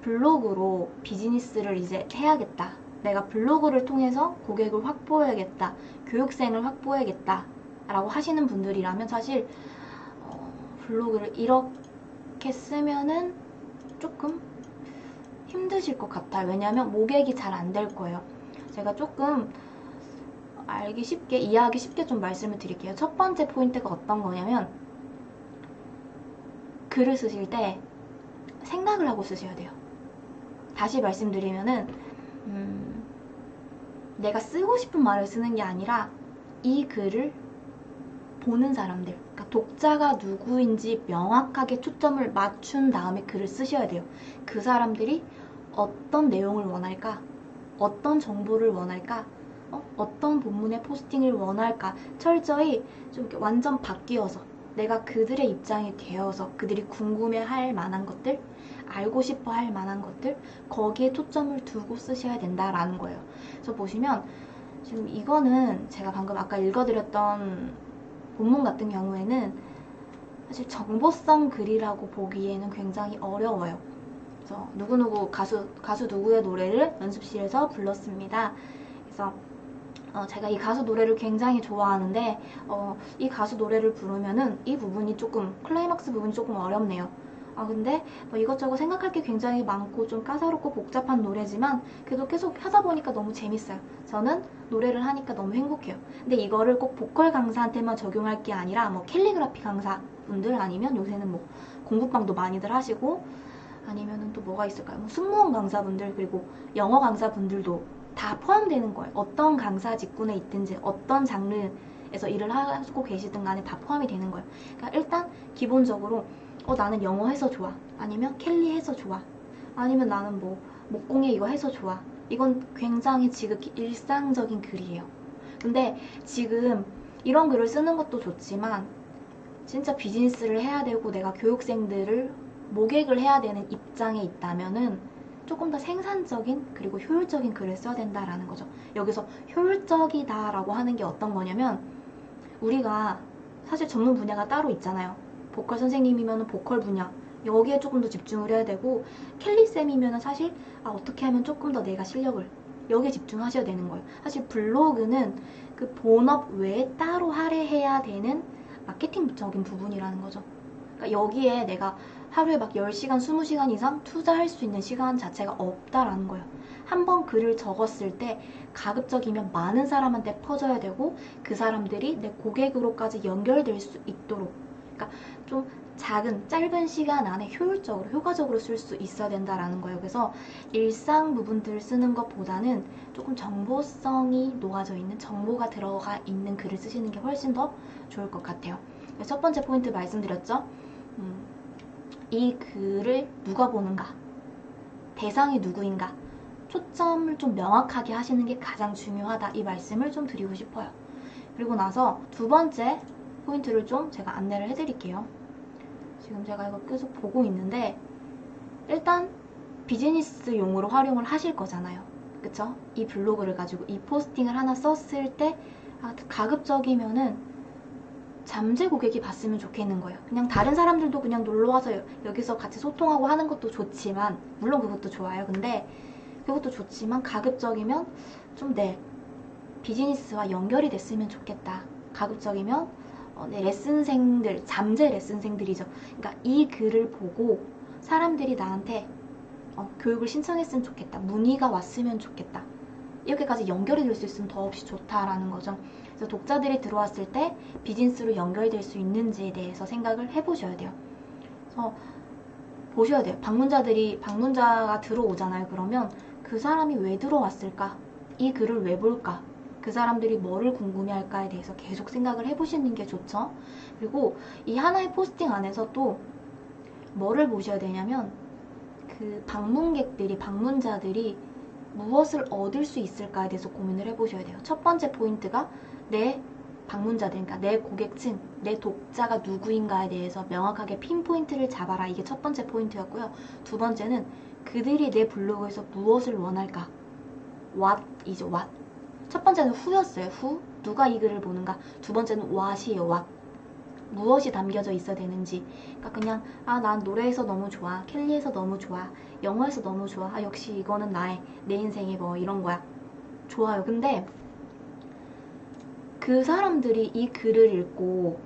블로그로 비즈니스를 이제 해야겠다. 내가 블로그를 통해서 고객을 확보해야겠다. 교육생을 확보해야겠다. 라고 하시는 분들이라면 사실 어, 블로그를 이렇게 쓰면은 조금 힘드실 것 같아요. 왜냐하면 모객이 잘 안 될 거예요. 제가 조금 알기 쉽게, 이해하기 쉽게 좀 말씀을 드릴게요. 첫 번째 포인트가 어떤 거냐면 글을 쓰실 때 생각을 하고 쓰셔야 돼요. 다시 말씀드리면은 음, 내가 쓰고 싶은 말을 쓰는 게 아니라 이 글을 보는 사람들, 그러니까 독자가 누구인지 명확하게 초점을 맞춘 다음에 글을 쓰셔야 돼요. 그 사람들이 어떤 내용을 원할까? 어떤 정보를 원할까? 어? 떤 본문의 포스팅을 원할까? 철저히 좀 완전 바뀌어서 내가 그들의 입장이 되어서 그들이 궁금해 할 만한 것들, 알고 싶어 할 만한 것들, 거기에 초점을 두고 쓰셔야 된다라는 거예요. 그래서 보시면 지금 이거는 제가 방금 아까 읽어드렸던 본문 같은 경우에는 사실 정보성 글이라고 보기에는 굉장히 어려워요. 그래서 누구누구 가수, 가수 누구의 노래를 연습실에서 불렀습니다. 그래서 어, 제가 이 가수 노래를 굉장히 좋아하는데 어, 이 가수 노래를 부르면은 이 부분이 조금 클라이막스 부분이 조금 어렵네요. 아 근데 뭐 이것저것 생각할 게 굉장히 많고 좀 까다롭고 복잡한 노래지만 그래도 계속 하다 보니까 너무 재밌어요. 저는 노래를 하니까 너무 행복해요. 근데 이거를 꼭 보컬 강사한테만 적용할 게 아니라 뭐 캘리그라피 강사분들 아니면 요새는 뭐 공부방도 많이들 하시고 아니면은 또 뭐가 있을까요? 뭐 승무원 강사분들 그리고 영어 강사분들도 다 포함되는 거예요. 어떤 강사 직군에 있든지 어떤 장르에서 일을 하고 계시든 간에 다 포함이 되는 거예요. 그러니까 일단 기본적으로 어 나는 영어 해서 좋아. 아니면 캘리 해서 좋아. 아니면 나는 뭐 목공예 이거 해서 좋아. 이건 굉장히 지금 일상적인 글이에요. 근데 지금 이런 글을 쓰는 것도 좋지만 진짜 비즈니스를 해야 되고 내가 교육생들을 모객을 해야 되는 입장에 있다면은 조금 더 생산적인 그리고 효율적인 글을 써야 된다라는 거죠. 여기서 효율적이다라고 하는 게 어떤 거냐면 우리가 사실 전문 분야가 따로 있잖아요. 보컬 선생님이면 보컬 분야 여기에 조금 더 집중을 해야 되고 켈리 쌤이면 사실 아, 어떻게 하면 조금 더 내가 실력을 여기에 집중하셔야 되는 거예요. 사실 블로그는 그 본업 외에 따로 할애해야 되는 마케팅적인 부분이라는 거죠. 그러니까 여기에 내가 하루에 막 10시간, 20시간 이상 투자할 수 있는 시간 자체가 없다라는 거예요. 한 번 글을 적었을 때 가급적이면 많은 사람한테 퍼져야 되고 그 사람들이 내 고객으로까지 연결될 수 있도록 그러니까 좀 작은 짧은 시간 안에 효율적으로 효과적으로 쓸 수 있어야 된다라는 거예요. 그래서 일상 부분들 쓰는 것보다는 조금 정보성이 녹아져 있는 정보가 들어가 있는 글을 쓰시는 게 훨씬 더 좋을 것 같아요. 첫 번째 포인트 말씀드렸죠. 음, 이 글을 누가 보는가? 대상이 누구인가? 초점을 좀 명확하게 하시는 게 가장 중요하다. 이 말씀을 좀 드리고 싶어요. 그리고 나서 두 번째 포인트를 좀 제가 안내를 해드릴게요. 지금 제가 이거 계속 보고 있는데 일단 비즈니스용으로 활용을 하실 거잖아요. 그쵸? 이 블로그를 가지고 이 포스팅을 하나 썼을 때 아, 가급적이면은 잠재 고객이 봤으면 좋겠는 거예요. 그냥 다른 사람들도 그냥 놀러와서 여기서 같이 소통하고 하는 것도 좋지만 물론 그것도 좋아요. 근데 그것도 좋지만 가급적이면 좀 내 비즈니스와 연결이 됐으면 좋겠다. 가급적이면 어, 내 레슨생들, 잠재 레슨생들이죠. 그러니까 이 글을 보고 사람들이 나한테 어, 교육을 신청했으면 좋겠다. 문의가 왔으면 좋겠다. 이렇게까지 연결이 될 수 있으면 더없이 좋다라는 거죠. 그래서 독자들이 들어왔을 때 비즈니스로 연결될 수 있는지에 대해서 생각을 해보셔야 돼요. 그래서 보셔야 돼요. 방문자들이 방문자가 들어오잖아요. 그러면 그 사람이 왜 들어왔을까? 이 글을 왜 볼까? 그 사람들이 뭐를 궁금해할까에 대해서 계속 생각을 해보시는 게 좋죠. 그리고 이 하나의 포스팅 안에서 또 뭐를 보셔야 되냐면 그 방문객들이 방문자들이 무엇을 얻을 수 있을까에 대해서 고민을 해보셔야 돼요. 첫 번째 포인트가 내 방문자들, 그러니까 내 고객층, 내 독자가 누구인가에 대해서 명확하게 핀포인트를 잡아라. 이게 첫 번째 포인트였고요. 두 번째는 그들이 내 블로그에서 무엇을 원할까? what이죠, what. 첫 번째는 who였어요, who. 누가 이 글을 보는가? 두 번째는 what이에요, what. 무엇이 담겨져 있어야 되는지. 그러니까 그냥 아 난 노래에서 너무 좋아 켈리에서 너무 좋아 영화에서 너무 좋아 아 역시 이거는 나의 내 인생의 뭐 이런 거야. 좋아요. 근데 그 사람들이 이 글을 읽고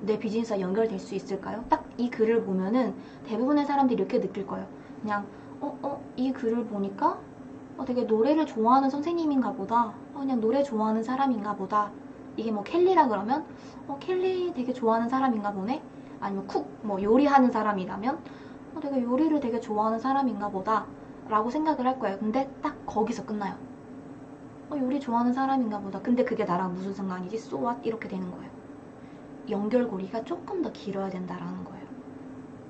내 비즈니스와 연결될 수 있을까요? 딱 이 글을 보면은 대부분의 사람들이 이렇게 느낄 거예요. 그냥 어 어 이 글을 보니까 어, 되게 노래를 좋아하는 선생님인가 보다 어, 그냥 노래 좋아하는 사람인가 보다 이게 뭐 켈리라 그러면? 어, 켈리 되게 좋아하는 사람인가 보네? 아니면 쿡 뭐 요리하는 사람이라면? 어, 되게 요리를 되게 좋아하는 사람인가 보다. 라고 생각을 할 거예요. 근데 딱 거기서 끝나요. 어, 요리 좋아하는 사람인가 보다. 근데 그게 나랑 무슨 상관이지? So what? 이렇게 되는 거예요. 연결고리가 조금 더 길어야 된다라는 거예요.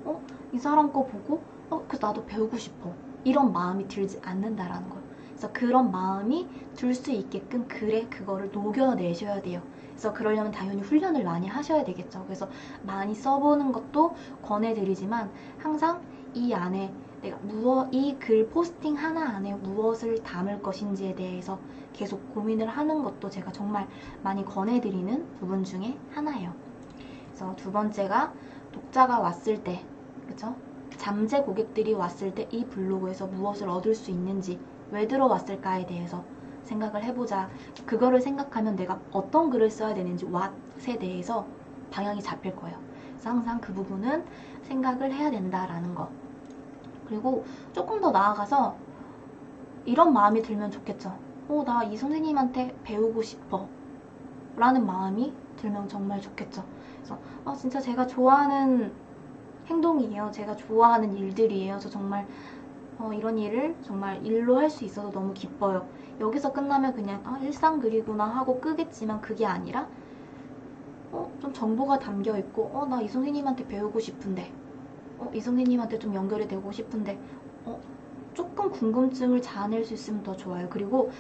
어? 이 사람 거 보고 어, 그래서 나도 배우고 싶어. 이런 마음이 들지 않는다라는 거예요 그래서 그런 마음이 들 수 있게끔 글에 그거를 녹여내셔야 돼요. 그래서 그러려면 당연히 훈련을 많이 하셔야 되겠죠. 그래서 많이 써보는 것도 권해드리지만 항상 이 안에 내가 무엇 이 글 포스팅 하나 안에 무엇을 담을 것인지에 대해서 계속 고민을 하는 것도 제가 정말 많이 권해드리는 부분 중에 하나예요. 그래서 두 번째가 독자가 왔을 때, 그쵸? 잠재 고객들이 왔을 때 이 블로그에서 무엇을 얻을 수 있는지 왜 들어왔을까에 대해서 생각을 해보자. 그거를 생각하면 내가 어떤 글을 써야 되는지 what에 대해서 방향이 잡힐 거예요. 그래서 항상 그 부분은 생각을 해야 된다라는 거. 그리고 조금 더 나아가서 이런 마음이 들면 좋겠죠. 어, 나 이 선생님한테 배우고 싶어. 라는 마음이 들면 정말 좋겠죠. 그래서, 아, 진짜 제가 좋아하는 행동이에요. 제가 좋아하는 일들이에요. 저 정말 어, 이런 일을 정말 일로 할 수 있어서 너무 기뻐요. 여기서 끝나면 그냥 아, 일상 글이구나 하고 끄겠지만 그게 아니라 어, 좀 정보가 담겨 있고 어, 나 이 선생님한테 배우고 싶은데 어, 이 선생님한테 좀 연결이 되고 싶은데 어, 조금 궁금증을 자아낼 수 있으면 더 좋아요. 그리고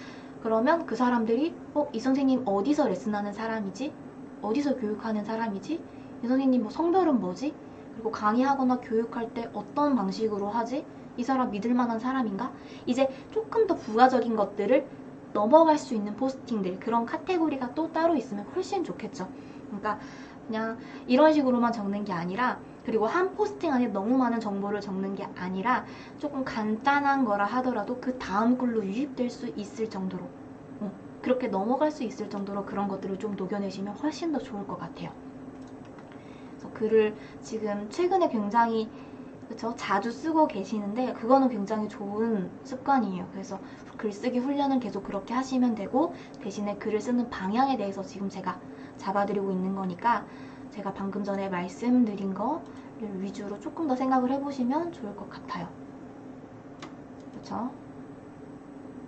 그러면 그 사람들이 어, 이 선생님 어디서 레슨하는 사람이지? 어디서 교육하는 사람이지? 이 선생님 뭐 성별은 뭐지? 그리고 강의하거나 교육할 때 어떤 방식으로 하지? 이 사람 믿을 만한 사람인가? 이제 조금 더 부가적인 것들을 넘어갈 수 있는 포스팅들 그런 카테고리가 또 따로 있으면 훨씬 좋겠죠. 그러니까 그냥 이런 식으로만 적는 게 아니라 그리고 한 포스팅 안에 너무 많은 정보를 적는 게 아니라 조금 간단한 거라 하더라도 그 다음 글로 유입될 수 있을 정도로 어, 그렇게 넘어갈 수 있을 정도로 그런 것들을 좀 녹여내시면 훨씬 더 좋을 것 같아요. 그래서 글을 지금 최근에 굉장히 그쵸? 자주 쓰고 계시는데 그거는 굉장히 좋은 습관이에요. 그래서 글쓰기 훈련을 계속 그렇게 하시면 되고 대신에 글을 쓰는 방향에 대해서 지금 제가 잡아드리고 있는 거니까 제가 방금 전에 말씀드린 거를 위주로 조금 더 생각을 해보시면 좋을 것 같아요. 그렇죠?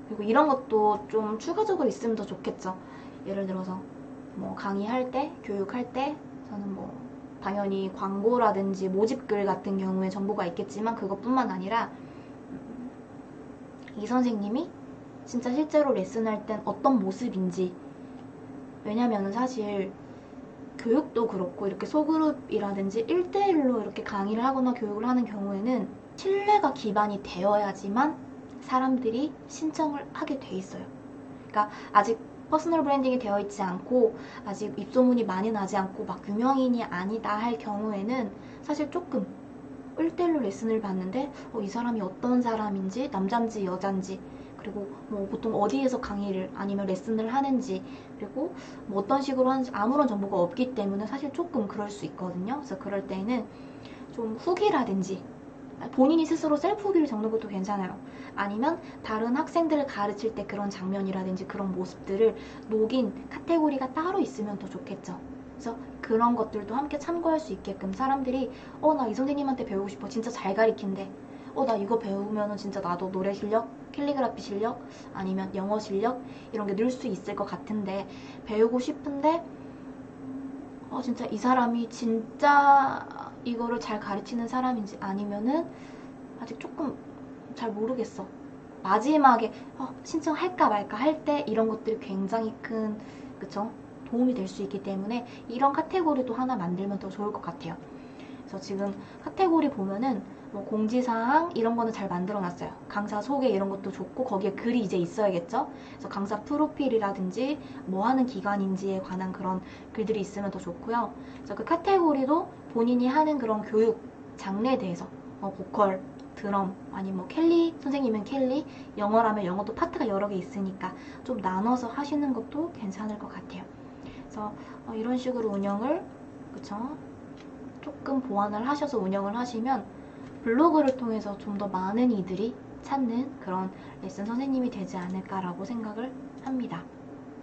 그리고 이런 것도 좀 추가적으로 있으면 더 좋겠죠. 예를 들어서 뭐 강의할 때, 교육할 때 저는 뭐 당연히 광고라든지 모집글 같은 경우에 정보가 있겠지만 그것뿐만 아니라 음, 이 선생님이 진짜 실제로 레슨할 땐 어떤 모습인지 왜냐면은 사실 교육도 그렇고 이렇게 소그룹이라든지 1대1로 이렇게 강의를 하거나 교육을 하는 경우에는 신뢰가 기반이 되어야지만 사람들이 신청을 하게 돼 있어요. 그러니까 아직 퍼스널 브랜딩이 되어 있지 않고 아직 입소문이 많이 나지 않고 막 유명인이 아니다 할 경우에는 사실 조금 1대1로 레슨을 받는데 어, 이 사람이 어떤 사람인지 남잔지 여잔지 그리고 뭐 보통 어디에서 강의를 아니면 레슨을 하는지 그리고 뭐 어떤 식으로 하는지 아무런 정보가 없기 때문에 사실 조금 그럴 수 있거든요. 그래서 그럴 때는 좀 후기라든지 본인이 스스로 셀프 후기를 적는 것도 괜찮아요. 아니면 다른 학생들을 가르칠 때 그런 장면이라든지 그런 모습들을 녹인 카테고리가 따로 있으면 더 좋겠죠. 그래서 그런 것들도 함께 참고할 수 있게끔 사람들이 어 나 이 선생님한테 배우고 싶어 진짜 잘 가르친대 어 나 이거 배우면은 진짜 나도 노래 실력 캘리그라피 실력 아니면 영어 실력 이런 게 늘 수 있을 것 같은데 배우고 싶은데 어 진짜 이 사람이 진짜 이거를 잘 가르치는 사람인지 아니면은 아직 조금 잘 모르겠어. 마지막에 어, 신청할까 말까 할 때 이런 것들이 굉장히 큰 그쵸? 도움이 될 수 있기 때문에 이런 카테고리도 하나 만들면 더 좋을 것 같아요. 그래서 지금 카테고리 보면은 뭐 공지사항 이런 거는 잘 만들어 놨어요. 강사 소개 이런 것도 좋고 거기에 글이 이제 있어야겠죠. 그래서 강사 프로필이라든지 뭐 하는 기관인지에 관한 그런 글들이 있으면 더 좋고요. 그래서 그 카테고리도 본인이 하는 그런 교육 장르에 대해서 뭐 보컬, 드럼, 아니면 뭐 켈리 선생님은 켈리, 영어라면 영어도 파트가 여러 개 있으니까 좀 나눠서 하시는 것도 괜찮을 것 같아요. 그래서 어, 이런 식으로 운영을 그쵸? 조금 보완을 하셔서 운영을 하시면 블로그를 통해서 좀 더 많은 이들이 찾는 그런 레슨 선생님이 되지 않을까라고 생각을 합니다.